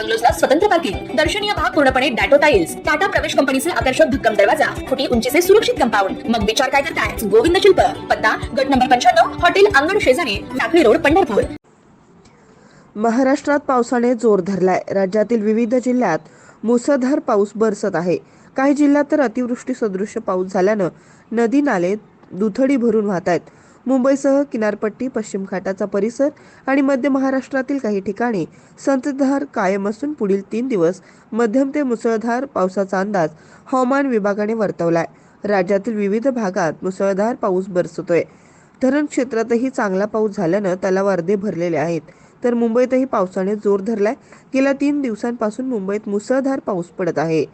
बंगलोजला स्वतंत्र पार्किंग दर्शनीय भाग पूर्णपणे डॅटो टाईल्स टाटा प्रवेश कंपनीचे आकर्षक भक्कम दरवाजा फुटी उंचीचे सुरक्षित कंपाऊंड. मग विचार काय करताय? गोविंद शिल्प पत्ता गट नंबर पंच्याण्णव हॉटेल अंगण शेजारी टाकळी रोड पंढरपूर. महाराष्ट्रात पावसाने जोर धरलाय. राज्यातील विविध जिल्ह्यात मुसळधार पाऊस बरसत आहे. काही जिल्ह्यात तर अतिवृष्टी सदृश पाऊस झाल्यानं नदी नाले दुथडी भरून वाहत आहेत मुंबईसह किनारपट्टी पश्चिम घाटाचा परिसर आणि मध्य महाराष्ट्रातील काही ठिकाणी संततधार कायम असून पुढील तीन दिवस मध्यम ते मुसळधार पावसाचा अंदाज हवामान विभागाने वर्तवलाय. राज्यातील विविध भागात मुसळधार पाऊस बरसतोय. धरण क्षेत्रातही चांगला पाऊस झाल्यानं तलाव अर्धे भरलेले आहेत. तर मुंबईतही पावसाने जोर धरलाय. गेल्या तीन दिवसांपासून मुंबईत मुसळधार पाऊस पडत आहे.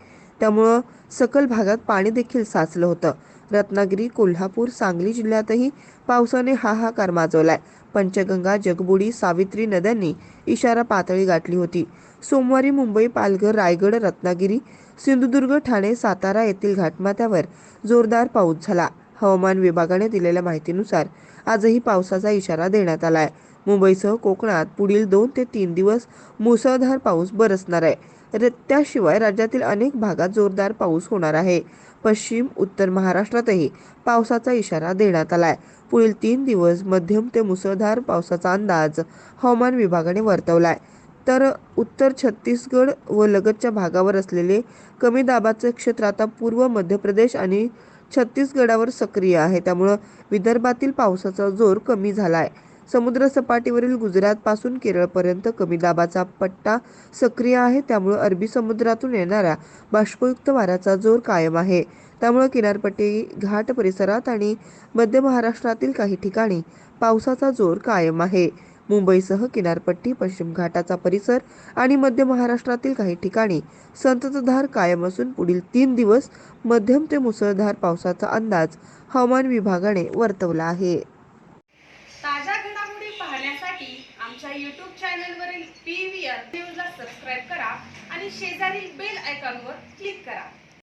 त्यामुळं सकल भागात पाणी देखील साचलं होतं. रत्नागिरी कोल्हापूर सांगली जिल्ह्यातही पावसाने हाहाकार माजवलाय. पंचगंगा जगबुडी सावित्री नद्यांनी इशारा पातळी गाठली होती. सोमवारी मुंबई पालघर रायगड रत्नागिरी सिंधुदुर्ग ठाणे सातारा येथील घाटमाथ्यावर जोरदार पाऊस झाला. हवामान विभागाने दिलेल्या माहितीनुसार आजही पावसाचा इशारा देण्यात आलाय. मुंबईसह कोकणात पुढील दोन ते तीन दिवस मुसळधार पाऊस बरसणार आहे. र- त्याशिवाय राज्यातील अनेक भागात जोरदार पाऊस होणार आहे. पश्चिम उत्तर महाराष्ट्रातही पावसाचा इशारा देण्यात आला आहे पुढील तीन दिवस मध्यम ते मुसळधार पावसाचा अंदाज हवामान विभागाने वर्तवला आहे तर उत्तर छत्तीसगड व लगतच्या भागावर असलेले कमी दाबाचे क्षेत्र आता पूर्व मध्य प्रदेश आणि छत्तीसगडावर सक्रिय आहे. त्यामुळं विदर्भातील पावसाचा जोर कमी झाला आहे समुद्र सपाटीवरील गुजरातपासून केरळपर्यंत कमी दाबाचा पट्टा सक्रिय आहे. त्यामुळं अरबी समुद्रातून येणाऱ्या बाष्पयुक्त वाऱ्याचा जोर कायम आहे. त्यामुळं किनारपट्टी घाट परिसरात आणि मध्य महाराष्ट्रातील काही ठिकाणी पावसाचा जोर कायम आहे. मुंबईसह किनारपट्टी पश्चिम घाटाचा परिसर आणि मध्य महाराष्ट्रातील काही ठिकाणी संततधार कायम असून पुढील तीन दिवस मध्यम ते मुसळधार पावसाचा अंदाज हवामान विभागाने वर्तवला आहे. आपल्या यूट्यूब चॅनलवरील पी व्ही आर न्यूजला सबस्क्राईब करा आणि शेजारील बेल आयकॉनवर क्लिक करा.